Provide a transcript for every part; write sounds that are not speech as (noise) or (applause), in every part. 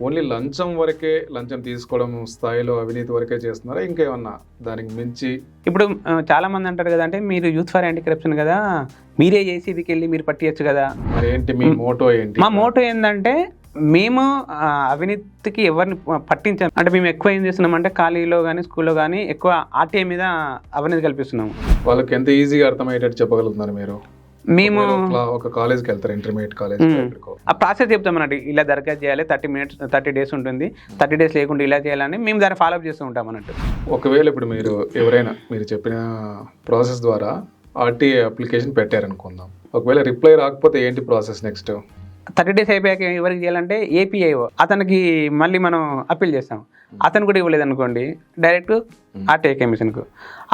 Only లంచం వరకే లంచం తీసుకోవడం స్థాయిలో అవినీతి వరకే చేస్తున్నారా? ఇంకేమన్నా దానికి మించి? ఇప్పుడు ఆ, చాలా మంది అంటారు కదా అంటే మీరు యూత్ ఫర్ యాంటీ కరప్షన్ కదా మీరే ఏసీబీకి వెళ్ళి మీరు పట్టియచ్చు కదా. మరి ఏంటి మీ మోటో ఏంటి? మా మోటో ఏంటంటే మేము అవినీతికి ఎవరిని పట్టించాం అంటే మేము ఎక్కువ ఏం చేస్తున్నామంటే కాలేజీలో కానీ స్కూల్లో కానీ ఎక్కువ ఆర్టీఐ మీద అవినీతి కల్పిస్తున్నాము. వాళ్ళకి ఎంత ఈజీగా అర్థమయ్యేటట్టు చెప్పగలుగుతున్నారు మీరు? మేము ఒక కాలేజ్కి వెళ్తారు ఇంటర్మీడియట్ కాలేజ్ ఆ ప్రాసెస్ చెప్తాం అన్నట్టు ఇలా దరఖాస్తు చేయాలి థర్టీ మినిట్స్ థర్టీ డేస్ ఉంటుంది. థర్టీ డేస్ లేకుండా ఇలా చేయాలని మేము దాన్ని ఫాలోఅప్ చేస్తూ ఉంటాం అన్నట్టు. ఒకవేళ ఇప్పుడు మీరు ఎవరైనా మీరు చెప్పిన ప్రాసెస్ ద్వారా ఆర్టీఏ అప్లికేషన్ పెట్టారనుకుందాం. ఒకవేళ రిప్లై రాకపోతే ఏంటి ప్రాసెస్ నెక్స్ట్ థర్టీ డేస్ అయిపోయాక ఎవరికి చేయాలంటే ఏపీఐఓ అతనికి మళ్ళీ మనం అప్పీల్ చేస్తాం. అతను కూడా ఇవ్వలేదు అనుకోండి డైరెక్ట్ ఆర్టీఐ కమిషన్కు.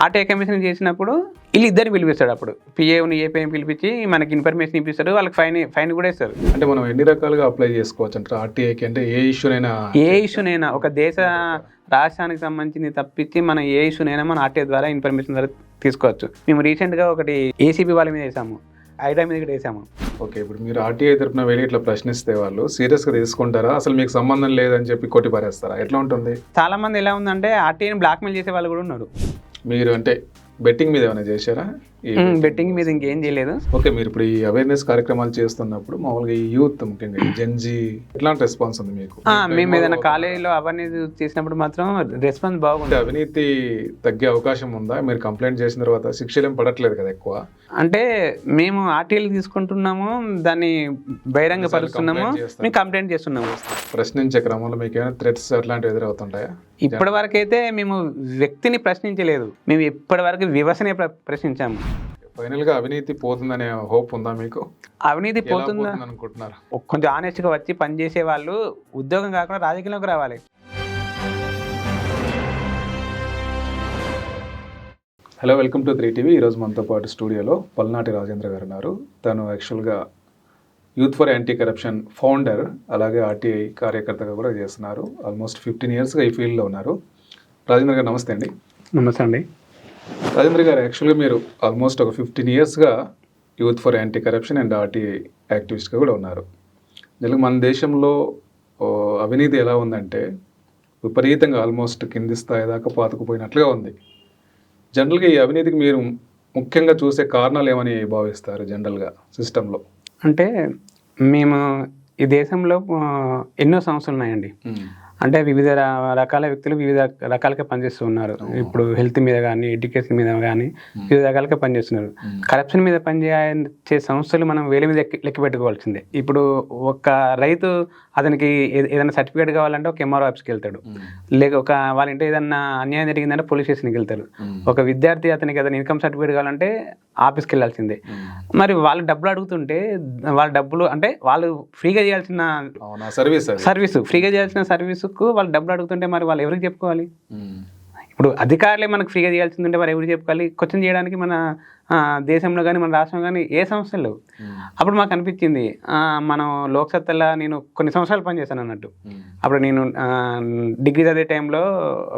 ఆర్టీఐ కమిషన్ చేసినప్పుడు వీళ్ళు ఇద్దరిని పిలిపిస్తాడు అప్పుడు. పిఏని ఏపీఐని పిలిపించి మనకి ఇన్ఫర్మేషన్ ఇప్పిస్తాడు వాళ్ళకి ఫైన్ ఫైన్ కూడా ఇస్తారు. అంటే మనం ఎన్ని రకాలుగా అప్లై చేసుకోవచ్చు అంటారు? ఆర్టీఐకి అంటే ఏ ఇష్యూనైనా ఏ ఇష్యూనైనా ఒక దేశ రాష్ట్రానికి సంబంధించింది తప్పించి మనం ఏ ఇష్యూనైనా మన ఆర్టీఐ ద్వారా ఇన్ఫర్మేషన్ ద్వారా తీసుకోవచ్చు. మేము రీసెంట్గా ఒకటి ఏసీబీ వాళ్ళ మీద వేసాము. ఐడా మీద వేసాము. ఓకే ఇప్పుడు మీరు ఆర్టీఐ తరపున వెళ్ళి ఇట్లా ప్రశ్నిస్తే వాళ్ళు సీరియస్గా తీసుకుంటారా? అసలు మీకు సంబంధం లేదని చెప్పి కొట్టి పారేస్తారా? ఎట్లా ఉంటుంది? చాలా మంది ఎలా ఉందంటే ఆర్టీఐని బ్లాక్మెయిల్ చేసే వాళ్ళు కూడా ఉన్నారు. మీరు అంటే బెట్టింగ్ మీద ఏమైనా చేశారా? బెట్టింగ్ మీద ఇంకేం చేయలేదు. ఓకే మీరు ఇప్పుడు ఈ అవేర్నెస్ కార్యక్రమాలు చేస్తున్నప్పుడు మామూలుగా ఈ యూత్ ముఖ్యంగా జెన్జీ ఎట్లాంటి రెస్పాన్స్ ఉంది మీకు? మేము ఏదైనా కాలేజీలో అవేర్నెస్ చేసినప్పుడు మాత్రం రెస్పాన్స్ బాగుంది. అవినీతి తగ్గే అవకాశం ఉందా? మీరు కంప్లైంట్ చేసిన తర్వాత శిక్షలు ఏం పడట్లేదు కదా ఎక్కువ? అంటే మేము ఆర్టీఐలు తీసుకుంటున్నాము దాన్ని బహిరంగ పరుస్తున్నాము. మేము కంప్లైంట్ చేస్తున్నాము. ప్రశ్నించే క్రమంలో మీకు ఏమైనా థ్రెట్స్ అట్లాంటివి ఎదురవుతుంటాయా ఇప్పటి వరకు అయితే మేము వ్యక్తిని ప్రశ్నించలేదు. మేము ఇప్పటి వరకు వివసనే ప్ర- ప్రశ్నించాము. ఫైనల్గా అవినీతి పోతుందనే హోప్ ఉందా మీకు? అవినీతి పోతుందా? అనుకుంటున్నారు కొంచెం ఆనెస్ట్గా వచ్చి పనిచేసే వాళ్ళు ఉద్యోగం కాకుండా రాజకీయంలోకి రావాలి. Hello welcome to three TV ఈరోజు మనతో పాటు స్టూడియోలో పల్నాటి రాజేంద్ర గారు ఉన్నారు. తను యాక్చువల్గా youth for anti corruption founder అలాగే ఆర్టీఐ కార్యకర్తగా కూడా చేస్తున్నారు. ఆల్మోస్ట్ ఫిఫ్టీన్ ఇయర్స్గా ఈ ఫీల్డ్లో ఉన్నారు. రాజేంద్ర గారు నమస్తే అండి. నమస్తే అండి. రాజేంద్ర గారు యాక్చువల్గా మీరు ఆల్మోస్ట్ ఒక ఫిఫ్టీన్ ఇయర్స్గా youth for anti corruption and RTI యాక్టివిస్ట్గా కూడా ఉన్నారు. జనరల్గా మన దేశంలో అవినీతి ఎలా ఉందంటే విపరీతంగా ఆల్మోస్ట్ కింది స్థాయి దాకా పాతుకుపోయినట్లుగా ఉంది. జనరల్గా ఈ అవినీతికి మీరు ముఖ్యంగా చూసే కారణాలు ఏమని భావిస్తారు జనరల్గా సిస్టంలో అంటే మేము ఈ దేశంలో ఎన్నో సంస్థలు ఉన్నాయండి అంటే వివిధ రకాల వ్యక్తులు వివిధ రకాలుగా పనిచేస్తూ ఉన్నారు ఇప్పుడు హెల్త్ మీద కానీ ఎడ్యుకేషన్ మీద కానీ వివిధ రకాలుగా పనిచేస్తున్నారు. కరప్షన్ మీద పనిచేసే సంస్థలు మనం వేల మీద లెక్క పెట్టుకోవాల్సిందే. ఇప్పుడు ఒక రైతు అతనికి ఏదైనా సర్టిఫికేట్ కావాలంటే ఒక ఎంఆర్ఓ ఆఫీస్కి వెళ్తాడు. లేక ఒక వాళ్ళ ఇంట్లో ఏదన్నా అన్యాయం జరిగిందంటే పోలీస్ స్టేషన్కి వెళ్తారు ఒక విద్యార్థి అతనికి ఏదైనా ఇన్కమ్ సర్టిఫికేట్ కావాలంటే ఆఫీస్కి వెళ్ళాల్సిందే మరి వాళ్ళు డబ్బులు అడుగుతుంటే వాళ్ళ డబ్బులు అంటే వాళ్ళు ఫ్రీగా చేయాల్సిన సర్వీస్ సర్వీసు ఫ్రీగా చేయాల్సిన సర్వీసుకు వాళ్ళు డబ్బులు అడుగుతుంటే మరి వాళ్ళు ఎవరికి చెప్పుకోవాలి? ఇప్పుడు అధికారులే మనకు ఫ్రీగా చేయాల్సిందంటే మరి ఎవరికి చెప్పుకోవాలి? క్వశ్చన్ చేయడానికి మన దేశంలో కానీ మన రాష్ట్రంలో కానీ ఏ సంస్థలు లేవు. అప్పుడు మాకు అనిపించింది మనం లోక్సత్తలో నేను కొన్ని సంవత్సరాలు పనిచేశాను అన్నట్టు. అప్పుడు నేను డిగ్రీ చదివే టైంలో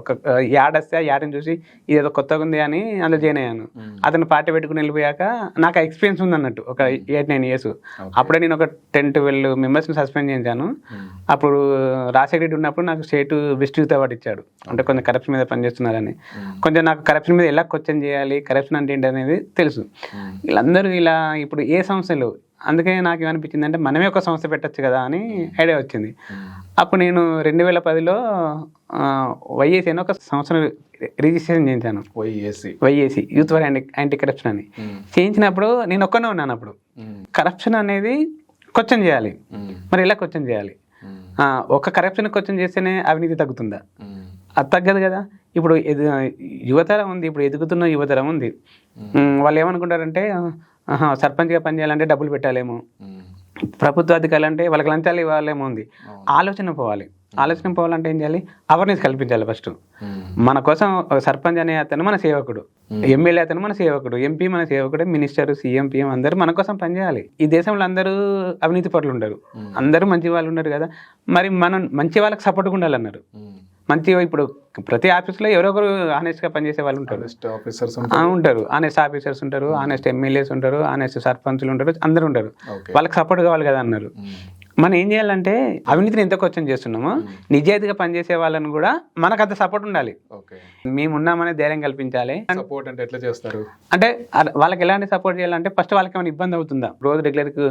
ఒక యాడ్ వస్తే ఆ యాడ్ని చూసి ఇది ఏదో కొత్తగా ఉంది అని అందులో జాయిన్ అయ్యాను. అతను పార్టీ పెట్టుకుని వెళ్ళిపోయాక నాకు ఎక్స్పీరియన్స్ ఉంది అన్నట్టు ఒక ఎయిట్ నైన్ ఇయర్స్. అప్పుడే నేను ఒక టెన్ ట్వెల్వ్ మెంబర్స్ని సస్పెండ్ చేశాను. అప్పుడు రాజశేఖర రెడ్డి ఉన్నప్పుడు నాకు స్టేట్ యూత్ అవార్డు ఇచ్చాడు. అంటే కొంచెం కరప్షన్ మీద పనిచేస్తున్నారని. కొంచెం నాకు కరప్షన్ మీద ఎలా క్వశ్చన్ చేయాలి కరప్షన్ అంటే ఏంటి అనేది తెలుసు. వీళ్ళందరూ ఇలా ఇప్పుడు ఏ సంస్థలు? అందుకే నాకు ఏమనిపించింది అంటే మనమే ఒక సంస్థ పెట్టచ్చు కదా అని ఐడియా వచ్చింది. అప్పుడు నేను రెండు వేల పదిలో వైఏసీ అని ఒక సంస్థను రిజిస్ట్రేషన్ చేయించాను. YAC YAC youth for anti anti corruption అని చేయించినప్పుడు నేను ఒక్కనే ఉన్నాను అప్పుడు. కరప్షన్ అనేది క్వశ్చన్ చేయాలి. మరి ఎలా క్వశ్చన్ చేయాలి? ఒక కరప్షన్ క్వశ్చన్ చేస్తేనే అవినీతి తగ్గుతుందా? అది తగ్గదు కదా. ఇప్పుడు ఎదు యువతరం ఉంది ఇప్పుడు ఎదుగుతున్న యువతరం ఉంది. వాళ్ళు ఏమనుకుంటారంటే సర్పంచ్గా పనిచేయాలంటే డబ్బులు పెట్టాలేమో. ప్రభుత్వ అధికారులు అంటే వాళ్ళకి లంచాలు ఇవ్వాలేమో ఉంది. ఆలోచన పోవాలి. ఆలోచన పోవాలంటే ఏం చేయాలి? అవేర్నెస్ కల్పించాలి ఫస్ట్ మన కోసం సర్పంచ్ అనే అతను మన సేవకుడు. ఎమ్మెల్యే అతను మన సేవకుడు. ఎంపీ మన సేవకుడు. మినిస్టర్ సీఎం పిఎం అందరూ మన కోసం పనిచేయాలి. ఈ దేశంలో అందరూ అవినీతి పరులు ఉండరు. అందరూ మంచి వాళ్ళు ఉండరు కదా. మరి మనం మంచి వాళ్ళకి సపోర్ట్గా ఉండాలన్నారు. మంచి ఇప్పుడు ప్రతి ఆఫీస్లో ఎవరో ఒకరు ఆనెస్ట్గా పనిచేసే వాళ్ళు ఉంటారు. ఆఫీసర్స్ ఉంటారు. ఆనెస్ట్ ఆఫీసర్స్ ఉంటారు ఆనెస్ట్ ఎమ్మెల్యేస్ ఉంటారు ఆనెస్ట్ సర్పంచ్లు ఉంటారు అందరూ ఉంటారు. వాళ్ళకి సపోర్ట్ కావాలి కదా అన్నారు. మనం ఏం చేయాలంటే అవినీతిని ఎంత క్వశ్చన్ చేస్తున్నామో నిజాయితీగా పనిచేసే వాళ్ళని కూడా మనకు అంత సపోర్ట్ ఉండాలి. ఓకే. మేము ఉన్నామనే ధైర్యం కల్పించాలి. సపోర్ట్ అంటే ఎట్లా చేస్తారు? అంటే వాళ్ళకి ఎలాంటి సపోర్ట్ చేయాలంటే ఫస్ట్ వాళ్ళకి ఏమైనా ఇబ్బంది అవుతుందా? రోజు రెగ్యులర్కి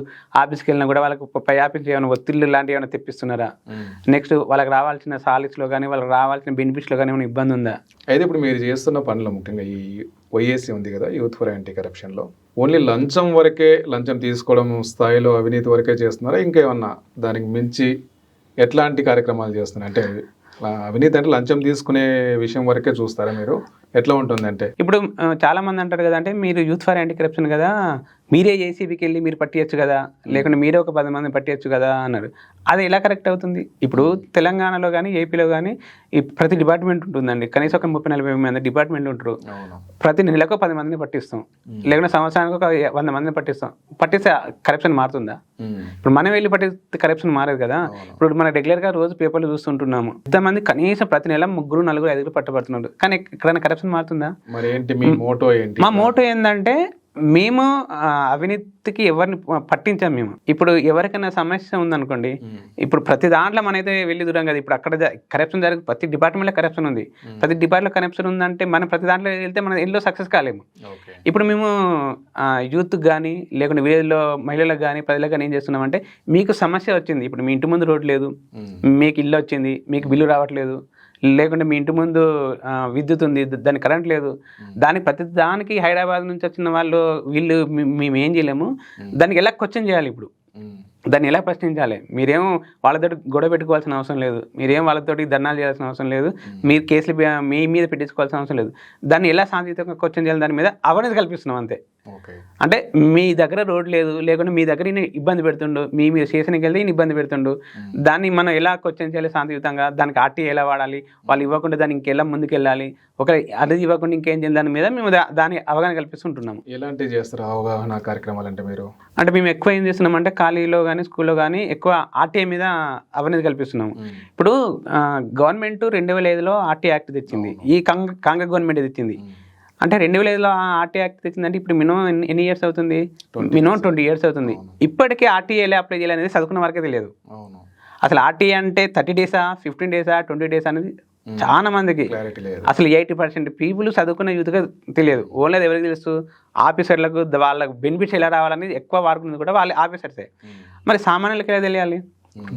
ఆఫీస్కి వెళ్ళినా కూడా వాళ్ళకి పై ఆఫీస్ ఏమైనా ఒత్తిళ్ళు లాంటివి ఏమైనా తెప్పిస్తున్నారా? నెక్స్ట్ వాళ్ళకి రావాల్సిన సాలరీస్లో కానీ వాళ్ళకి రావాల్సిన బెనిఫిట్స్లో కానీ ఏమైనా ఇబ్బంది ఉందా? అయితే ఇప్పుడు మీరు చేస్తున్న పనులు ముఖ్యంగా ఈ వైఏసీ ఉంది కదా యూత్ ఫర్ యాంటీ కరప్షన్లో ఓన్లీ లంచం వరకే లంచం తీసుకోవడం స్థాయిలో అవినీతి వరకే చేస్తున్నారా? ఇంకేమన్నా దానికి మించి ఎట్లాంటి కార్యక్రమాలు చేస్తున్నారు అంటే అవినీతి అంటే లంచం తీసుకునే విషయం వరకే చూస్తారా మీరు? ఎట్లా ఉంటుంది అంటే ఇప్పుడు చాలామంది చాలా మంది అంటారు కదా అంటే మీరు యూత్ ఫర్ యాంటీ కరప్షన్ కదా మీరే ఏసీబీకి వెళ్ళి మీరు పట్టియచ్చు కదా? లేకుంటే మీరే ఒక పది మంది పట్టియచ్చు కదా? అన్నారు. అది ఎలా కరెక్ట్ అవుతుంది? ఇప్పుడు తెలంగాణలో కానీ ఏపీలో కానీ ఈ ప్రతి డిపార్ట్మెంట్ ఉంటుందండి. కనీసం ఒక ముప్పై నలభై మంది డిపార్ట్మెంట్ ఉంటారు. ప్రతి నెలకు పది మందిని పట్టిస్తాం. లేకుంటే సంవత్సరానికి ఒక వంద మందిని పట్టిస్తాం. పట్టిస్తే కరప్షన్ మారుతుందా? ఇప్పుడు మనం వెళ్ళి పట్టిస్తే కరప్షన్ మారదు కదా? ఇప్పుడు మనం రెగ్యులర్గా రోజు పేపర్లు చూస్తుంటున్నాము. ఇంతమంది కనీసం ప్రతి నెల ముగ్గురు నలుగురు ఐదుగురు పట్టబడుతున్నారు. కానీ ఎక్కడైనా కరప్షన్ మారుతుందా? మరి ఏంటి మీ మోటో ఏంటి మా మోటో ఏంటంటే మేము అవినీతికి ఎవరిని పట్టించాం మేము. ఇప్పుడు ఎవరికైనా సమస్య ఉందనుకోండి ఇప్పుడు ప్రతి దాంట్లో మనైతే వెళ్ళి దూరం కదా. ఇప్పుడు అక్కడ కరప్షన్ జరిగి ప్రతి డిపార్ట్మెంట్లో కరప్షన్ ఉంది. ప్రతి డిపార్ట్మెంట్లో కరప్షన్ ఉందంటే మనం ప్రతి దాంట్లో వెళ్తే మనం ఎల్లో సక్సెస్ కాలేము. ఇప్పుడు మేము యూత్ కానీ లేకుంటే విలేజ్లో మహిళలకు కానీ ప్రజలకు కానీ ఏం చేస్తున్నామంటే మీకు సమస్య వచ్చింది. ఇప్పుడు మీ ఇంటి ముందు రోడ్ లేదు. మీకు ఇల్లు వచ్చింది. మీకు బిల్లు రావట్లేదు. లేకుంటే మీ ఇంటి ముందు విద్యుత్ ఉంది దానికి కరెంట్ లేదు. దానికి ప్రతి దానికి హైదరాబాద్ నుంచి వచ్చిన వాళ్ళు వీళ్ళు మేము ఏం చేయలేము దానికి ఎలా క్వశ్చన్ చేయాలి ఇప్పుడు? దాన్ని ఎలా ప్రశ్నించాలి? మీరేం వాళ్ళతో గొడవ పెట్టుకోవాల్సిన అవసరం లేదు. మీరేం వాళ్ళతోటి ధర్నాలు చేయాల్సిన అవసరం లేదు. మీరు కేసులు మీ మీద పెట్టించుకోవాల్సిన అవసరం లేదు. దాన్ని ఎలా శాంతియుతంగా క్వశ్చన్ చేయాలి దాని మీద అవేర్నెస్ కల్పిస్తున్నాం అంతే. అంటే మీ దగ్గర రోడ్ లేదు లేకుంటే మీ దగ్గర ఈయన ఇబ్బంది పెడుతుండు మీ మీరు స్టేషన్కి వెళ్తే ఈయన ఇబ్బంది పెడుతుండు. దాన్ని మనం ఎలా క్వశ్చన్ చేయాలి శాంతియుతంగా దానికి ఆర్టీ ఎలా వాడాలి? వాళ్ళు ఇవ్వకుండా దాన్ని ఇంకెలా ముందుకు వెళ్ళాలి ఒక అది ఇవ్వకుండా ఇంకేం చేయాలి దాని మీద మేము దాని అవగాహన కల్పిస్తుంటున్నాము. ఎలాంటి చేస్తారు అవగాహన కార్యక్రమాలు అంటే మీరు? అంటే మేము ఎక్కువ ఏం చేస్తున్నామంటే ఖాళీలో కానీ స్కూల్లో కానీ ఎక్కువ ఆర్టీఐ మీద అవేర్నెస్ కల్పిస్తున్నాము. ఇప్పుడు గవర్నమెంట్ రెండు వేల ఐదులో ఆర్టీ యాక్ట్ తెచ్చింది. ఈ కాంగ్రె కాంగ్రెస్ గవర్నమెంట్ తెచ్చింది. అంటే రెండు వేల ఐదులో ఆర్టీ యాక్ట్ తెచ్చిందంటే ఇప్పుడు మినిమం ఎన్ని- ఇయర్స్ అవుతుంది? మినిమం ట్వంటీ ఇయర్స్ అవుతుంది. ఇప్పటికే ఆర్టీఐ ఎలా అప్లై చేయాలి అనేది చదువుకున్న వరకే తెలియదు. అసలు ఆర్టీఐ అంటే థర్టీ డేసా ఫిఫ్టీన్ డేసా ట్వంటీ డేస్ అనేది చాలా మందికి. అసలు ఎయిటీ పర్సెంట్ పీపుల్ చదువుకున్న యూత్గా తెలియదు. ఓన్లీ ఎవరికి తెలుసు? ఆఫీసర్లకు వాళ్ళకు బెనిఫిట్స్ ఎలా రావాలనేది ఎక్కువ వాడుకున్నది కూడా వాళ్ళ ఆఫీసర్సే. మరి సామాన్యులకి ఎలా తెలియాలి?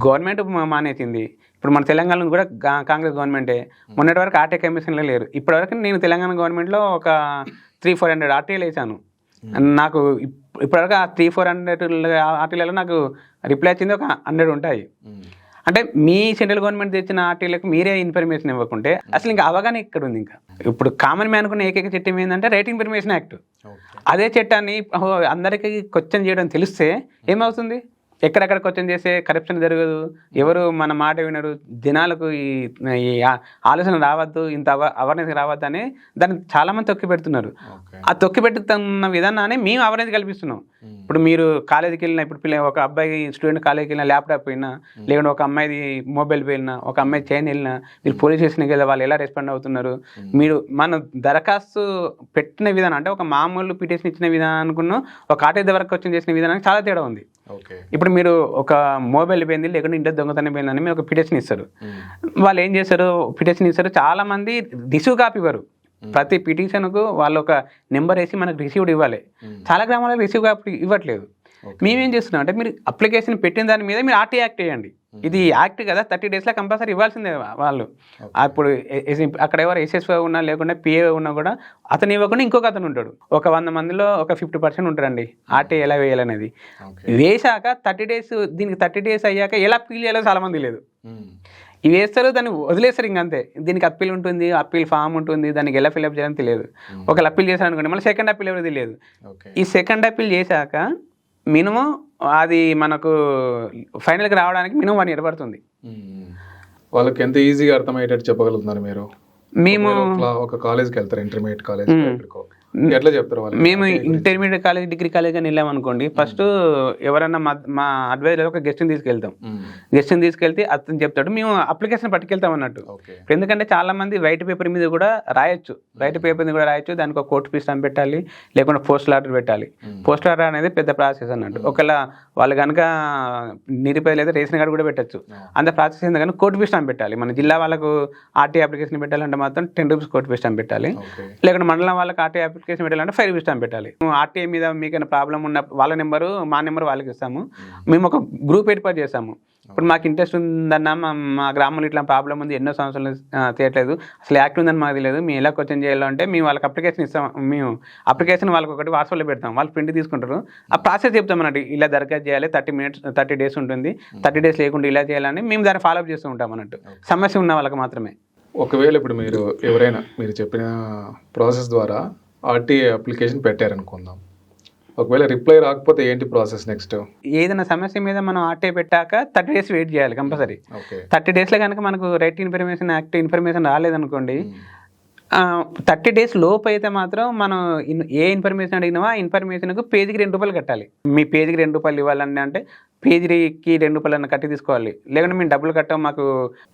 గవర్నమెంట్ మానేసింది. ఇప్పుడు మన తెలంగాణలో కూడా కాంగ్రెస్ గవర్నమెంటే. మొన్నటి వరకు ఆర్టీ కమిషన్లో లేరు. ఇప్పటివరకు నేను తెలంగాణ గవర్నమెంట్లో ఒక త్రీ ఫోర్ హండ్రెడ్ ఆర్టీలు వేసాను నాకు ఇప్- ఇప్పటివరకు ఆ త్రీ ఫోర్ హండ్రెడ్ ఆర్టీలలో నాకు రిప్లై వచ్చింది ఒక హండ్రెడ్ ఉంటాయి. అంటే మీ సెంట్రల్ గవర్నమెంట్ తెచ్చిన ఆర్టీలకు మీరే ఇన్ఫర్మేషన్ ఇవ్వకుంటే అసలు ఇంకా అవగాహన ఇక్కడ ఉంది ఇంకా. ఇప్పుడు కామన్ మ్యాన్ కున్న ఏకైక చట్టం ఏంటంటే రైట్ ఇన్ఫర్మేషన్ యాక్ట్. అదే చట్టాన్ని అందరికీ క్వశ్చన్ చేయడం తెలిస్తే ఏమవుతుంది? ఎక్కడెక్కడ క్వశ్చన్ చేసే కరప్షన్ జరగదు. ఎవరు మన మాట వినరు. జనాలకు ఈ ఆలోచన రావద్దు ఇంత అవ అవేర్నెస్ రావద్దు అని దాన్ని చాలా మంది తొక్కి పెడుతున్నారు. ఆ తొక్కి పెడుతున్న విధానాన్ని మేము అవేర్నెస్ కల్పిస్తున్నాం. ఇప్పుడు మీరు కాలేజీకి వెళ్ళిన ఇప్పుడు పిల్ల ఒక అబ్బాయి స్టూడెంట్ కాలేజీకి వెళ్ళిన ల్యాప్టాప్ పోయినా లేకుంటే ఒక అమ్మాయిది మొబైల్ పోయినా ఒక అమ్మాయి చైన్ వెళ్ళినా మీరు పోలీస్ స్టేషన్కి వెళ్ళి వాళ్ళు ఎలా రెస్పాండ్ అవుతున్నారు? మీరు మన దరఖాస్తు పెట్టిన విధానం అంటే ఒక మామూలు పిటిషన్ ఇచ్చిన విధానానికి ఒక ఆర్టీ వరకు క్వశ్చన్ చేసిన విధానానికి చాలా తేడా ఉంది. ఇప్పుడు మీరు ఒక మొబైల్ పోయింది లేకుంటే ఇంట్లో దొంగతనం పోయిందని మీరు ఒక పిటిషన్ ఇస్తారు. వాళ్ళు ఏం చేస్తారు పిటిషన్ ఇస్తారు. చాలా మంది రిసీవ్ కాపీ ఇవ్వరు ప్రతి పిటిషన్కు వాళ్ళు ఒక నెంబర్ వేసి మనకు రిసీవ్డ్ ఇవ్వాలి. చాలా గ్రామాలకు రిసీవ్ కాపీ ఇవ్వట్లేదు. మేమేం చేస్తున్నాం అంటే మీరు అప్లికేషన్ పెట్టిన దాని మీద మీరు ఆర్టీ యాక్ట్ చేయండి. ఇది యాక్ట్ కదా థర్టీ డేస్లో కంపల్సరీ ఇవ్వాల్సిందే వాళ్ళు. అప్పుడు అక్కడ ఎవరు ఎస్ఎస్ఓ ఉన్నా లేకుండా పిఏ ఉన్నా కూడా అతను ఇవ్వకుండా ఇంకొక అతను ఉంటాడు. ఒక వంద మందిలో ఒక ఫిఫ్టీ పర్సెంట్ ఉంటారండి. ఆర్టీ ఎలా వేయాలనేది. వేశాక థర్టీ డేస్ దీనికి థర్టీ డేస్ అయ్యాక ఎలా అప్పీల్ చేయాలో చాలా మంది లేదు ఇవి వేస్తారు దాన్ని వదిలేస్తారు ఇంకంతే దీనికి అప్పీల్ ఉంటుంది అప్పీల్ ఫామ్ ఉంటుంది దానికి ఎలా ఫిల్అప్ చేయాలని తెలియదు. ఒకవేళ అప్పీల్ చేశారు అనుకోండి మళ్ళీ సెకండ్ అప్పీల్ ఎవరు తెలియదు ఈ సెకండ్ అప్పీల్ చేశాక మినిమం అది మనకు ఫైనల్కి రావడానికి మినిమం వన్ ఇయర్ పడుతుంది. వాళ్ళకి ఎంత ఈజీగా అర్థమయ్యేటట్టు చెప్పగలుగుతున్నారు మీరు? మేము ఒక- కాలేజ్కి వెళ్తారు? ఇంటర్మీడియట్ కాలేజ్ ఎట్లా చెప్తారు వాళ్ళు మేము ఇంటర్మీడియట్ కాలేజ్ డిగ్రీ కాలేజ్ అని వెళ్ళాం అనుకోండి. ఫస్ట్ ఎవరన్నా మా మా అడ్వైజర్ ఒక గెస్ట్ని తీసుకెళ్తాం. గెస్ట్ని తీసుకెళ్తే అతను చెప్తాడు మేము అప్లికేషన్ పట్టుకెళ్తాం అన్నట్టు. ఎందుకంటే చాలా మంది వైట్ పేపర్ మీద కూడా రాయొచ్చు. వైట్ పేపర్ మీద కూడా రాయొచ్చు దానికి ఒక కోర్టు ఫీస్ అని పెట్టాలి లేకుంటే పోస్టల్ ఆర్డర్ పెట్టాలి. పోస్టల్ ఆర్డర్ అనేది పెద్ద ప్రాసెస్ అన్నట్టు. ఒకవేళ వాళ్ళు కనుక నిరుపేదలు అయితే రేషన్ కార్డు కూడా పెట్టచ్చు. అంత ప్రాసెస్ ఏంది కానీ కోర్టు అని పెట్టాలి. మన జిల్లా వాళ్ళకు ఆర్టీ అప్లికేషన్ పెట్టాలంటే మాత్రం టెన్ రూపీస్ కోర్టు అని పెట్టాలి. లేకుంటే మండలం వాళ్ళకి ఆర్టీ అప్లికేషన్ పెట్టాలంటే ఫైవ్ రూపీస్ స్టాంప్ పెట్టాలి. ఆర్టీఐ మీద మీకైనా ప్రాబ్లం ఉన్న వాళ్ళ నెంబరు మా నెంబర్ వాళ్ళకి ఇస్తాము. మేము. ఒక గ్రూప్ ఏర్పాటు చేస్తాము. ఇప్పుడు మాకు ఇంట్రెస్ట్ ఉందన్న మా మా గ్రామంలో ఇట్లా ప్రాబ్లం ఉంది ఎన్నో సంవత్సరాలు తీయట్లేదు. అసలు యాక్ట్ ఉందని మాకు తెలియదు. మేము ఎలా క్వశ్చన్ చేయాలంటే మేము వాళ్ళకి అప్లికేషన్ ఇస్తాం మేము అప్లికేషన్ వాళ్ళకి ఒకటి వాట్సాప్లో పెడతాం. వాళ్ళు ప్రింట్ తీసుకుంటారు. ఆ ప్రాసెస్ చెప్తాం అన్నట్టు ఇలా దరఖాస్తు చేయాలి థర్టీ మినిట్స్ థర్టీ డేస్ ఉంటుంది. థర్టీ డేస్ లేకుండా ఇలా చేయాలని మేము దాన్ని ఫాలో అప్ చేస్తూ ఉంటాం అన్నట్టు. సమస్య ఉన్న వాళ్ళకి మాత్రమే. ఒకవేళ ఇప్పుడు మీరు ఎవరైనా మీరు చెప్పిన ప్రాసెస్ ద్వారా ఆర్టీఏ అప్లికేషన్ పెట్టారనుకుందాం. ఒకవేళ రిప్లై రాకపోతే ఏంటి ప్రాసెస్ నెక్స్ట్? ఏదైనా సమస్య మీద మనం ఆర్టీఐ పెట్టాక థర్టీ డేస్ వెయిట్ చేయాలి కంపల్సరీ. థర్టీ డేస్లో కనుక మనకు రైట్ ఇన్ఫర్మేషన్ యాక్ట్ ఇన్ఫర్మేషన్ రాలేదనుకోండి థర్టీ డేస్ లోపు అయితే మాత్రం మనం ఏ ఇన్ఫర్మేషన్ అడిగినామో ఆ ఇన్ఫర్మేషన్కు పేజీకి రెండు రూపాయలు కట్టాలి. మీ పేజీకి రెండు రూపాయలు ఇవ్వాలని అంటే పేజీకి రెండు అన్న కట్టి తీసుకోవాలి. లేకుంటే మేము డబ్బులు కట్టాం మాకు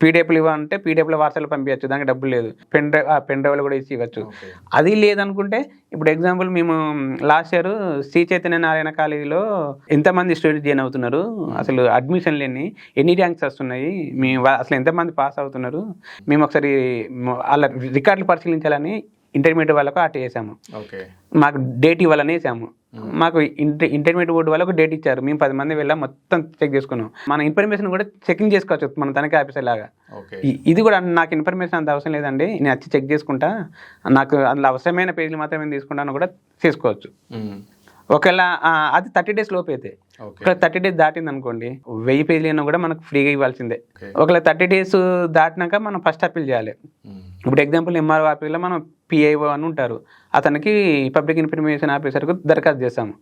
పీడిఎఫ్లు ఇవ్వాలంటే పీడిఎఫ్లో వాట్సాప్లో పంపించచ్చు. దానికి డబ్బులు లేదు. పెన్ డ్రైవ్ ఆ పెన్ డ్రైవ్లు కూడా ఇచ్చి ఇవ్వచ్చు అది లేదనుకుంటే ఇప్పుడు ఎగ్జాంపుల్ మేము లాస్ట్ ఇయర్ శ్రీ చైతన్య నారాయణ కాలేజీలో ఎంతమంది స్టూడెంట్స్ జాయిన్ అవుతున్నారు? అసలు అడ్మిషన్లు ఎన్ని ఎన్ని ర్యాంక్స్ వస్తున్నాయి? మేము అసలు ఎంతమంది పాస్ అవుతున్నారు? మేము ఒకసారి వాళ్ళ రికార్డులు పరిశీలించాలని ఇంటర్మీడియట్ వాళ్ళకు ఆట వేసాము ఓకే. మాకు డేట్ ఇవ్వాలని వేసాము మాకు ఇంటర్ ఇంటర్మీడియట్ బోర్డు వాళ్ళకు డేట్ ఇచ్చారు. మేము పది మంది వెళ్ళాం మొత్తం చెక్ చేసుకున్నాం. మన ఇన్ఫర్మేషన్ కూడా చెకింగ్ చేసుకోవచ్చు మన తనఖా ఆఫీసర్ లాగా. ఇది కూడా నాకు ఇన్ఫర్మేషన్ అంత అవసరం లేదండి. నేను వచ్చి చెక్ చేసుకుంటా. నాకు అందులో అవసరమైన పేజీలు మాత్రమే తీసుకుంటాను కూడా చేసుకోవచ్చు. ఒకవేళ అది థర్టీ డేస్ లోపు అయితే ఒకవేళ థర్టీ డేస్ దాటింది అనుకోండి వెయ్యి పేజీలు అయినా కూడా మనకు ఫ్రీగా ఇవ్వాల్సిందే. ఒకవేళ థర్టీ డేస్ దాటినాక మనం ఫస్ట్ అప్పీల్ చేయాలి. ఇప్పుడు ఎగ్జాంపుల్ ఎంఆర్ఓ ఆఫీస్లో మనం పిఐఓ అని ఉంటారు. అతనికి పబ్లిక్ ఇన్ఫర్మేషన్ ఆఫీసర్కు దరఖాస్తు చేస్తాము.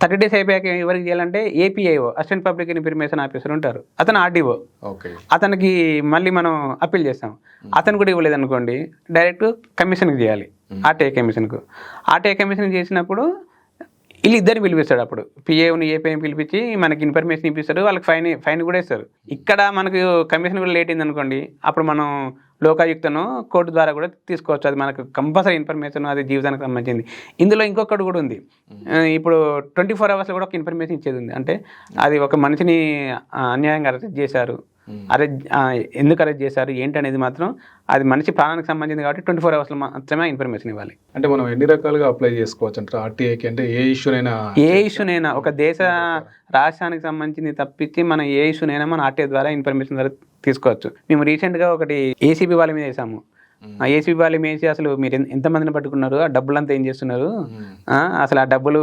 థర్టీ డేస్ అయిపోయాక ఎవరికి చేయాలంటే APIO assistant public information officer ఉంటారు. అతను ఆర్డీఓ. అతనికి మళ్ళీ మనం అప్పీల్ చేస్తాం అతను కూడా ఇవ్వలేదు అనుకోండి డైరెక్ట్ కమిషన్కి చేయాలి. ఆర్టీఐ కమిషన్కు. ఆర్టీఐ కమిషన్ చేసినప్పుడు వీళ్ళు ఇద్దరిని పిలిపిస్తాడు అప్పుడు. పిఏని ఏపీని పిలిపించి మనకి ఇన్ఫర్మేషన్ ఇప్పిస్తాడు. వాళ్ళకి ఫైన్ ఫైన్ కూడా ఇస్తారు. ఇక్కడ మనకు కమిషన్ కూడా లేట్ అయింది అనుకోండి అప్పుడు మనం లోకాయుక్తను కోర్టు ద్వారా కూడా తీసుకోవచ్చు. అది మనకు కంపల్సరీ ఇన్ఫర్మేషన్ అది జీవితానికి సంబంధించింది. ఇందులో ఇంకొకటి కూడా ఉంది. ఇప్పుడు ట్వంటీ ఫోర్ అవర్స్లో కూడా ఒక ఇన్ఫర్మేషన్ ఇచ్చేది ఉంది. అంటే అది ఒక మనిషిని అన్యాయంగా అరెస్ట్ చేశారు. అరెస్ట్ ఆ, ఎందుకు అరెస్ట్ చేశారు? ఏంటి అనేది మాత్రం అది మనిషి ప్రాణానికి సంబంధించింది కాబట్టి ట్వంటీ ఫోర్ అవర్స్లో మాత్రమే ఇన్ఫర్మేషన్ ఇవ్వాలి. అంటే మనం ఎన్ని రకాలుగా అప్లై చేసుకోవచ్చు? అంటారు ఆర్టీఐకి అంటే ఏ ఇష్యూనైనా ఏ ఇష్యూనైనా ఒక దేశ రాష్ట్రానికి సంబంధించింది తప్పించి మనం ఏ ఇష్యూనైనా మన ఆర్టీఐ ద్వారా ఇన్ఫర్మేషన్ ద్వారా తీసుకోవచ్చు. మేము రీసెంట్గా ఒకటి ఏసీబీ వాళ్ళ మీద వేసాము. ఆ ఏసీబీ వాళ్ళ మీద వేసి అసలు మీరు ఎంత- ఎంతమందిని పట్టుకున్నారు? ఆ డబ్బులంతా ఏం చేస్తున్నారు? ఆ, అసలు ఆ డబ్బులు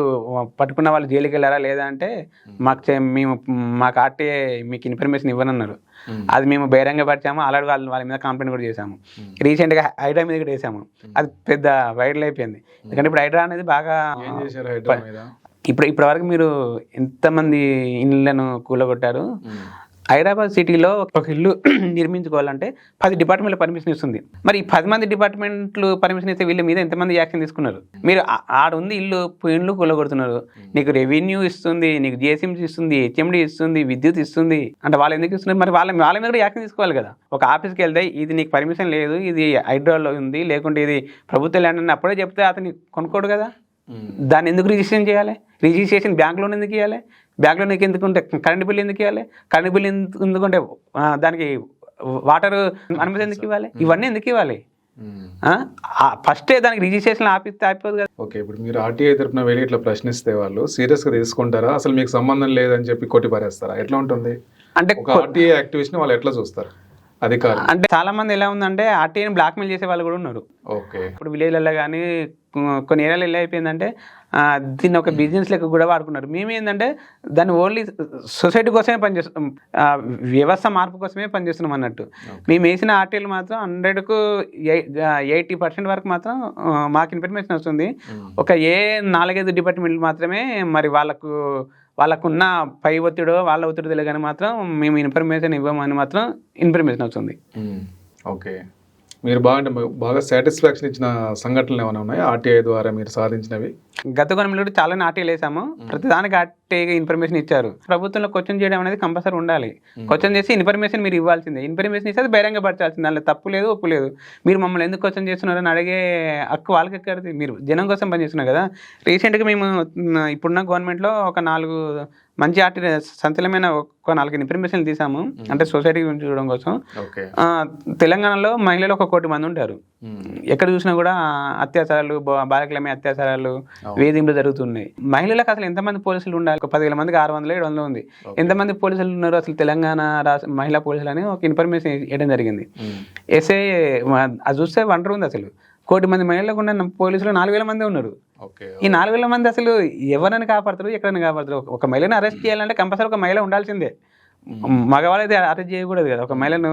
పట్టుకున్న వాళ్ళు జైలుకి వెళ్ళారా లేదా అంటే మాకు మేము మాకు ఆర్టీఐ మీకు ఇన్ఫర్మేషన్ ఇవ్వనన్నారు. అది మేము బహిరంగ పరిచాము అలాగే వాళ్ళ వాళ్ళ మీద కంప్లైంట్ కూడా చేసాము రీసెంట్గా హైడ్రా మీద కూడా వేసాము. అది పెద్ద వైరల్ అయిపోయింది. ఎందుకంటే ఇప్పుడు హైడ్రా అనేది బాగా ఇప్పుడు ఇప్పటి వరకు మీరు ఎంతమంది ఇళ్ళను కూలగొట్టారు? హైదరాబాద్ సిటీలో ఒక ఇల్లు (clears throat) నిర్మించుకోవాలంటే పది డిపార్ట్మెంట్లు పర్మిషన్ ఇస్తుంది. మరి ఈ పది మంది డిపార్ట్మెంట్లు పర్మిషన్ ఇస్తే వీళ్ళ మీద ఎంతమంది యాక్షన్ తీసుకున్నారు? మీరు ఆడుంది ఇల్లు ఇల్లు కూలగొడుతున్నారు నీకు రెవెన్యూ ఇస్తుంది నీకు జిఎస్ఎంసీ ఇస్తుంది హెచ్ఎండి ఇస్తుంది విద్యుత్ ఇస్తుంది. అంటే వాళ్ళు ఎందుకు ఇస్తున్నారు? మరి వాళ్ళ వాళ్ళ మీద కూడా యాక్షన్ తీసుకోవాలి కదా. ఒక ఆఫీస్కి వెళ్తే ఇది నీకు పర్మిషన్ లేదు ఇది హైడ్రాలో ఉంది లేకుంటే ఇది ప్రభుత్వ ల్యాండ్ అని అప్పుడే చెప్తే అతను కొనుక్కోడు కదా. దాన్ని ఎందుకు రిజిస్ట్రేషన్ చేయాలి? రిజిస్ట్రేషన్ బ్యాంక్లో ఎందుకు ఇవ్వాలి బ్యాంక్లో నీకు ఎందుకు ఉంటే కరెంట్ బిల్ ఎందుకు ఇవ్వాలి? కరెంట్ బిల్ ఎందుకు ఎందుకుంటే దానికి వాటర్ అనుమతి ఎందుకు ఇవ్వాలి? ఇవన్నీ ఎందుకు ఇవ్వాలి? ఫస్టే దానికి రిజిస్ట్రేషన్ ఆపిస్తే ఆపిపోదు కదా. ఓకే ఇప్పుడు మీరు ఆర్టీఐ తరపున వెళ్ళి ఇట్లా ప్రశ్నిస్తే వాళ్ళు సీరియస్గా తీసుకుంటారా? అసలు మీకు సంబంధం లేదని చెప్పి కొట్టి పారేస్తారా? ఎట్లా ఉంటుంది? అంటే ఆర్టీఐ యాక్టివిస్ట్ వాళ్ళు ఎట్లా చూస్తారు? అధికారులు. అంటే చాలా మంది ఎలా ఉందంటే ఆర్టీఐని బ్లాక్మెయిల్ చేసే వాళ్ళు కూడా ఉన్నారు. ఓకే ఇప్పుడు విలేజ్లలో కానీ కొన్ని ఏరియాలో ఎలా అయిపోయిందంటే దీన్ని ఒక బిజినెస్ లెక్క కూడా వాడుకున్నారు. మేము ఏంటంటే దాన్ని ఓన్లీ సొసైటీ కోసమే పనిచేస్తాం వ్యవస్థ మార్పు కోసమే పనిచేస్తున్నాం అన్నట్టు. మేము వేసిన ఆర్టీలు మాత్రం హండ్రెడ్కు ఎయిటీ పర్సెంట్ వరకు మాత్రం మాకు ఇన్ఫర్మేషన్ వస్తుంది. ఒక ఏ నాలుగైదు డిపార్ట్మెంట్లు మాత్రమే మరి వాళ్ళకు వాళ్ళకున్న పై ఒత్తిడో వాళ్ళ ఒత్తిడి తెలియగానే మాత్రం మేము ఇన్ఫర్మేషన్ ఇవ్వమని మాత్రం ఇన్ఫర్మేషన్ వస్తుంది. ఓకే. మీరు బాగా బాగా సాటిస్ఫాక్షన్ ఇచ్చిన సంఘటనలు ఏమైనా ఉన్నాయా? ఆర్టీఐ ద్వారా మీరు సాధించినవి? గత గవర్నమెంట్ చాలా నాట్యాలు వేసాము ప్రతిదానికి ఆర్టీఐగా ఇన్ఫర్మేషన్ ఇచ్చారు. ప్రభుత్వంలో క్వశ్చన్ చేయడం అనేది కంపల్సరీ ఉండాలి. క్వశ్చన్ చేసి ఇన్ఫర్మేషన్ మీరు ఇవ్వాల్సిందే. ఇన్ఫర్మేషన్ ఇస్తే బహిరంగపరచాల్సిందే దానిలో తప్పు లేదు ఒప్పు లేదు. మీరు మమ్మల్ని ఎందుకు క్వశ్చన్ చేస్తున్నారని అడిగే హక్కు వాళ్ళకి ఎక్కడిది? మీరు జనం కోసం పనిచేస్తున్నారు కదా. రీసెంట్గా మేము ఇప్పుడున్న గవర్నమెంట్లో ఒక నాలుగు మంచి ఆర్టీ సంచలనమైన ఒక నాలుగు ఇన్ఫర్మేషన్ తీసాము. అంటే సొసైటీ గురించి చూడడం కోసం. తెలంగాణలో మహిళలు ఒక కోటి మంది ఉంటారు. ఎక్కడ చూసినా కూడా అత్యాచారాలు బా- బాలికల మీద అత్యాచారాలు వేధింపులు జరుగుతున్నాయి. మహిళలకు అసలు ఎంతమంది పోలీసులు ఉండాలి? ఒక పదివేల మందికి ఆరు వందలు ఏడు వందలు ఉంది. ఎంతమంది పోలీసులు ఉన్నారు అసలు తెలంగాణ రాష్ట్ర మహిళా పోలీసులు అని ఒక ఇన్ఫర్మేషన్ ఇవ్వడం జరిగింది. ఎస్ఐ అది చూస్తే వండర్ ఉంది అసలు. కోటి మంది మహిళలకు ఉన్న పోలీసులు నాలుగు వేల మంది ఉన్నారు. ఈ నాలుగు వేల మంది అసలు ఎవరైనా కాపాడతారు ఎక్కడైనా కాపాడతారు? ఒక మహిళను అరెస్ట్ చేయాలంటే కంపల్సరీ ఒక మహిళ ఉండాల్సిందే. మగవాళ్ళు అయితే అరెస్ట్ చేయకూడదు కదా. ఒక మహిళను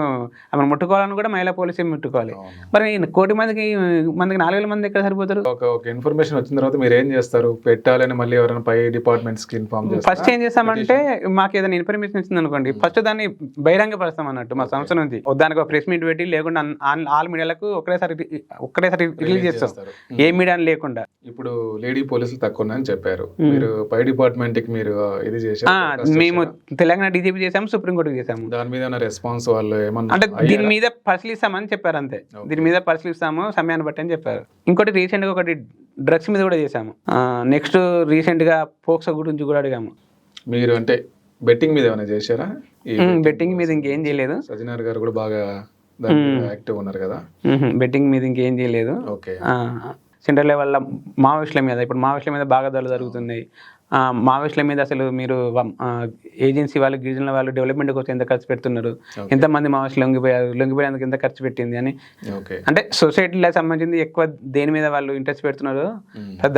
ఆమెను ముట్టుకోవాలని కూడా మహిళా పోలీసు ముట్టుకోవాలి. మరి కోటి మందికి మందికి నాలుగు వేల మంది ఎక్కడ సరిపోతారు? ఒక ఒక ఇన్ఫర్మేషన్ వచ్చిన తర్వాత మీరు ఏం చేస్తారు? పెట్టాలని మళ్ళీ ఎవరైనా పై డిపార్ట్మెంట్స్కి ఇన్ఫార్మ్ చేస్తారు? ఫస్ట్ ఏం చేస్తామంటే మాకు ఏదైనా ఇన్ఫర్మేషన్ ఇచ్చింది అనుకోండి ఫస్ట్ దాన్ని బహిరంగపరుస్తాం అన్నట్టు మా సంస్థ నుంచి. దానికి ఒక ప్రెస్ మీట్ పెట్టి లేకుండా ఆల్- మీడియాలకు ఒకేసారి ఒక్కటేసారి రిలీజ్ చేస్తాం. చేస్తారు. ఏ మీడియా లేకుండా. ఇప్పుడు లేడీ పోలీసులు తక్కువ ఉన్నాయని చెప్పారు. మీరు పై డిపార్ట్మెంట్కి మీరు ఇది చేశారు మేము తెలంగాణ డీజీపీ చేసాము సుప్రీంకోర్టుకి చేసాము దాని మీద రెస్పాన్స్ వాళ్ళు ఏమన్నా అంటే దీని మీద పరిశీలిస్తామని చెప్పారు అంతే. దీని మీద పరిశీలిస్తాము సమయాన్ని బట్టి అని చెప్పారు. ఇంకోటి రీసెంట్గా ఒకటి డ్రగ్స్ మీద కూడా చేసాము నెక్స్ట్ రీసెంట్గా పోక్సో గురించి కూడా అడిగాము. మీరు అంటే బెట్టింగ్ మీద ఏమైనా చేశారా? బెట్టింగ్ మీద ఇంకేం చేయలేదు. సజ్జనార్ గారు కూడా బాగా యాక్టివ్ ఉన్నారు కదా? బెట్టింగ్ మీద ఇంకేం చేయలేదు. ఓకే. సెంట్రల్ లెవెల్లో మావోయిస్టుల మీద ఇప్పుడు మావోయిస్టుల మీద బాగా దాడులు జరుగుతున్నాయి. మావోయిస్టుల మీద అసలు మీరు ఏజెన్సీ వాళ్ళు గిరిజనుల వాళ్ళు డెవలప్మెంట్ కోసం ఎంత ఖర్చు పెడుతున్నారు? ఎంతమంది మావోయిస్టులు లొంగిపోయారు లొంగిపోయేందుకు ఎంత ఖర్చు పెట్టింది అని? అంటే సొసైటీలో సంబంధించింది ఎక్కువ దేని మీద వాళ్ళు ఇంట్రెస్ట్ పెడుతున్నారు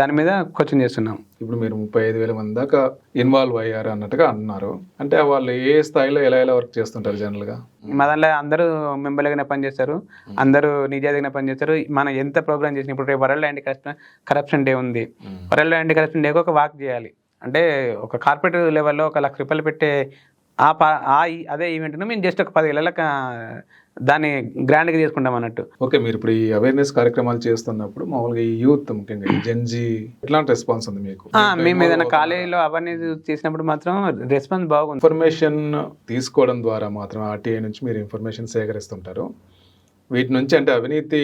దాని మీద క్వశ్చన్ చేస్తున్నాం. ఇప్పుడు మీరు ముప్పై ఐదు వేల మంది దాకా ఇన్వాల్వ్ అయ్యారు అన్నట్టుగా అన్నారు. అంటే వాళ్ళు ఏ స్థాయిలో ఎలా ఎలా వర్క్ చేస్తుంటారు జనరల్గా మా దాంట్లో అందరూ మెంబర్లుగానే పనిచేస్తారు. అందరూ నిజాయితీగానే పనిచేస్తారు. మనం ఎంత ప్రోగ్రామ్ చేసిన ఇప్పుడు రేపు world anti corruption corruption day ఉంది. వరల్డ్ యాంటీ కరప్షన్ డేకి ఒక వాక్ చేయాలి. అంటే ఒక కార్పొరేట్ లెవెల్లో ఒక లక్ష రూపాయలు పెట్టే ఆ పా ఆ అదే ఈవెంట్ను మేము జస్ట్ ఒక పది వేలకు దాన్ని గ్రాండ్గా చేసుకుంటాం అన్నట్టు. ఓకే మీరు ఇప్పుడు ఈ అవేర్నెస్ కార్యక్రమాలు చేస్తున్నప్పుడు మామూలుగా ఈ యూత్ ముఖ్యంగా ఈ జెన్జీ ఎట్లాంటి రెస్పాన్స్ ఉంది మీకు? మేము ఏదైనా కాలేజీలో అవన్నీ చేసినప్పుడు మాత్రం రెస్పాన్స్ బాగుంది. ఇన్ఫర్మేషన్ తీసుకోవడం ద్వారా మాత్రం ఆర్టీఐ నుంచి మీరు ఇన్ఫర్మేషన్ సేకరిస్తుంటారు. వీటి నుంచి అంటే అవినీతి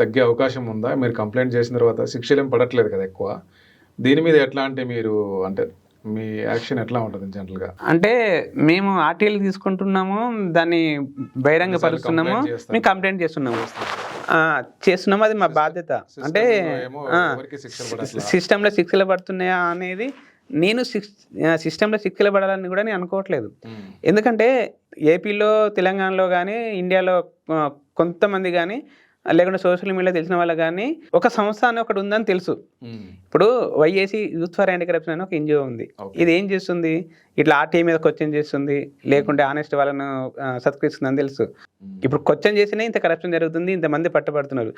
తగ్గే అవకాశం ఉందా? మీరు కంప్లైంట్ చేసిన తర్వాత శిక్షలు ఏం పడట్లేదు కదా ఎక్కువ? దీని మీద ఎట్లా అంటే మీరు అంటే మీ యాక్షన్ ఎట్లా ఉంటుంది జనరల్గా? అంటే మేము ఆర్టీఎల్ తీసుకుంటున్నాము దాన్ని బహిరంగ పరుస్తున్నాము. మేము కంప్లైంట్ చేస్తున్నాము. చేస్తున్నాము అది మా బాధ్యత. అంటే సిస్టంలో శిక్షలు పడుతున్నాయా అనేది నేను సిస్టంలో శిక్షలు పడాలని కూడా నేను అనుకోవట్లేదు. ఎందుకంటే ఏపీలో తెలంగాణలో కానీ ఇండియాలో కొంతమంది కానీ లేకుంటే సోషల్ మీడియా తెలిసిన వాళ్ళు కానీ ఒక సంస్థ అని ఒకటి ఉందని తెలుసు. ఇప్పుడు YAC youth for anti corruption అని ఒక ఎన్జిఓ ఉంది. ఇది ఏం చేస్తుంది? ఇట్లా ఆర్టీఐ మీద క్వశ్చన్ చేస్తుంది. లేకుంటే ఆనెస్ట్ వాళ్ళను ఆ, సత్కరిస్తుంది అని తెలుసు. ఇప్పుడు క్వశ్చన్ చేసినా ఇంత కరప్షన్ జరుగుతుంది ఇంతమంది పట్టబడుతున్నారు.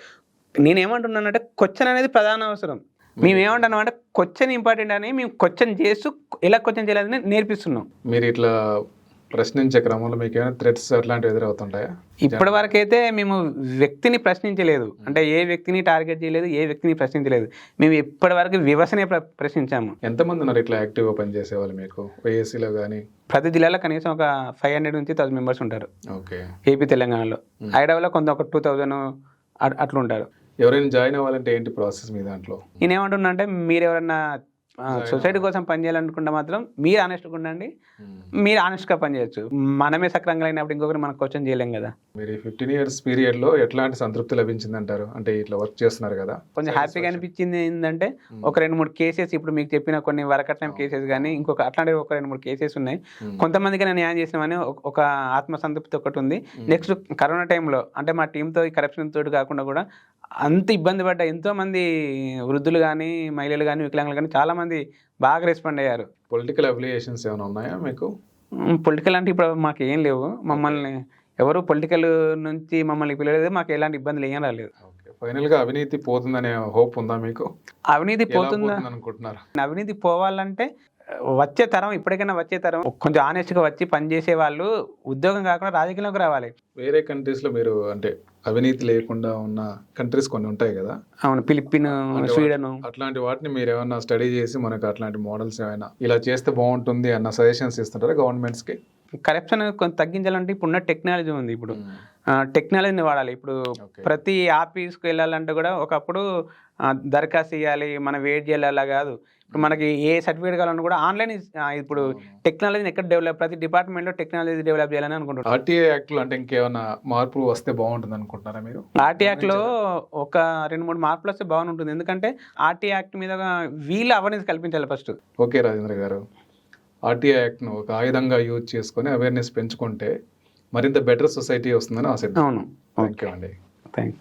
నేనేమంటున్నానంటే క్వశ్చన్ అనేది ప్రధాన అవసరం. మేము ఏమంటున్నాం అంటే క్వశ్చన్ ఇంపార్టెంట్ అని మేము క్వశ్చన్ చేస్తూ ఎలా క్వశ్చన్ చేయాలని నేర్పిస్తున్నాం. మీరు ఇట్లా ప్రశ్నించే క్రమంలో మీకు ఏమైనా థ్రెట్స్ అట్లాంటివి ఎదురవుతుంటాయా? ఇప్పటి వరకైతే మేము వ్యక్తిని ప్రశ్నించలేదు. అంటే ఏ వ్యక్తిని టార్గెట్ చేయలేదు ఏ వ్యక్తిని ప్రశ్నించలేదు. మేము ఇప్పటి వరకు వివసనే ప్ర- ప్రశ్నించాము. ఎంతమంది ఉన్నారు ఇట్లా యాక్టివ్గా పనిచేసే వాళ్ళు మీకు? వైఎస్సీలో కానీ ప్రతి జిల్లాలో కనీసం ఒక ఫైవ్ హండ్రెడ్ నుంచి థౌసండ్ మెంబర్స్ ఉంటారు. ఓకే. ఏపీ తెలంగాణలో. హైదరాబాద్లో కొంత ఒక టూ థౌజండ్ అట్లా ఉంటారు ఎవరైనా జాయిన్ అవ్వాలంటే ఏంటి ప్రాసెస్ మీ దాంట్లో? నేనేమంటున్నా అంటే మీరు ఎవరన్నా సొసైటీ కోసం పనిచేయాలనుకుంటే మాత్రం మీరు ఆనెస్ట్గా ఉండండి. మీరు ఆనెస్ట్గా పనిచేయచ్చు మనమే సక్రంగా అయినప్పుడు ఇంకొకరు మనకు క్వశ్చన్ చేయలేం కదా. మీరు ఫిఫ్టీన్ ఇయర్స్ పీరియడ్లో ఎట్లాంటి సంతృప్తి లభించింది అంటారు అంటే ఇట్లా వర్క్ చేస్తున్నారు కదా. కొంచెం హ్యాపీగా అనిపించింది ఏంటంటే ఒక రెండు మూడు కేసెస్ ఇప్పుడు మీకు చెప్పిన కొన్ని వరకట్నం కేసెస్ కానీ ఇంకొక అట్లాంటి ఒక రెండు మూడు కేసెస్ ఉన్నాయి. కొంతమందికి నేను న్యాయం చేసినామని ఒక- ఒక ఆత్మసంతృప్తి ఒకటి ఉంది. నెక్స్ట్ కరోనా టైంలో అంటే మా టీంతో ఈ కరప్షన్ తోటి కాకుండా కూడా అంత ఇబ్బంది పడ్డ ఎంతో మంది వృద్ధులు కానీ మహిళలు కానీ వికలాంగులు కానీ చాలా మంది బాగా రెస్పాండ్ అయ్యారు. పొలిటికల్ అఫిలియేషన్స్ ఏమైనా ఉన్నాయా మీకు? పొలిటికల్ అంటే ఇప్పుడు మాకు ఏం లేవు. మమ్మల్ని ఎవరు పొలిటికల్ నుంచి మమ్మల్ని పిలవలేదు. మాకు ఎలాంటి ఇబ్బందులు ఏం రాలేదు. ఫైనల్గా అవినీతి పోతుందనే హోప్ ఉందా మీకు? అవినీతి పోతుంది? అనుకుంటున్నారు అవినీతి పోవాలంటే వచ్చే తరం ఇప్పటికైనా వచ్చే తరం కొంచెం ఆనెస్ట్గా వచ్చి పనిచేసే వాళ్ళు ఉద్యోగం కాకుండా రాజకీయంలోకి రావాలి. వేరే కంట్రీస్లో మీరు అంటే అవినీతి లేకుండా ఉన్న కంట్రీస్ కొన్ని ఉంటాయి కదా? అవును ఫిలిప్పీన్ స్వీడన్ అట్లాంటి వాటిని మీరు ఏమైనా స్టడీ చేసి మనకు అట్లాంటి మోడల్స్ ఏమైనా ఇలా చేస్తే బాగుంటుంది అన్న సజెషన్స్ ఇస్తుంటారా గవర్నమెంట్స్కి కరప్షన్ కొంచెం తగ్గించాలంటే ఇప్పుడున్న టెక్నాలజీ ఉంది ఇప్పుడు. టెక్నాలజీని వాడాలి. ఇప్పుడు. ప్రతి ఆఫీస్కి వెళ్ళాలంటే కూడా ఒకప్పుడు దరఖాస్తు చేయాలి మనం వెయిట్ చేయాలి అలా కాదు. ఇప్పుడు మనకి ఏ సర్టిఫికేట్ కావాలన్నా కూడా ఆన్లైన్ ఇప్పుడు టెక్నాలజీని ఎక్కడ డెవలప్ ప్రతి డిపార్ట్మెంట్లో టెక్నాలజీ డెవలప్ చేయాలని అనుకుంటున్నాను ఆర్టీఐ యాక్ట్లో అంటే ఇంకేమైనా మార్పులు వస్తే బాగుంటుంది అనుకుంటున్నారా మీరు? ఆర్టీ యాక్ట్లో ఒక రెండు మూడు మార్పులు వస్తే బాగుంటుంది. ఎందుకంటే ఆర్టీ యాక్ట్ మీద వీళ్ళు అవేర్నెస్ కల్పించాలి ఫస్ట్ ఓకే రాజేంద్ర గారు. ఆర్టీఐ యాక్ట్ను ఒక ఆయుధంగా యూజ్ చేసుకొని అవేర్నెస్ పెంచుకుంటే మరింత బెటర్ సొసైటీ వస్తుందని ఆశిద్దాం. అవును. థ్యాంక్ యూ అండి. థ్యాంక్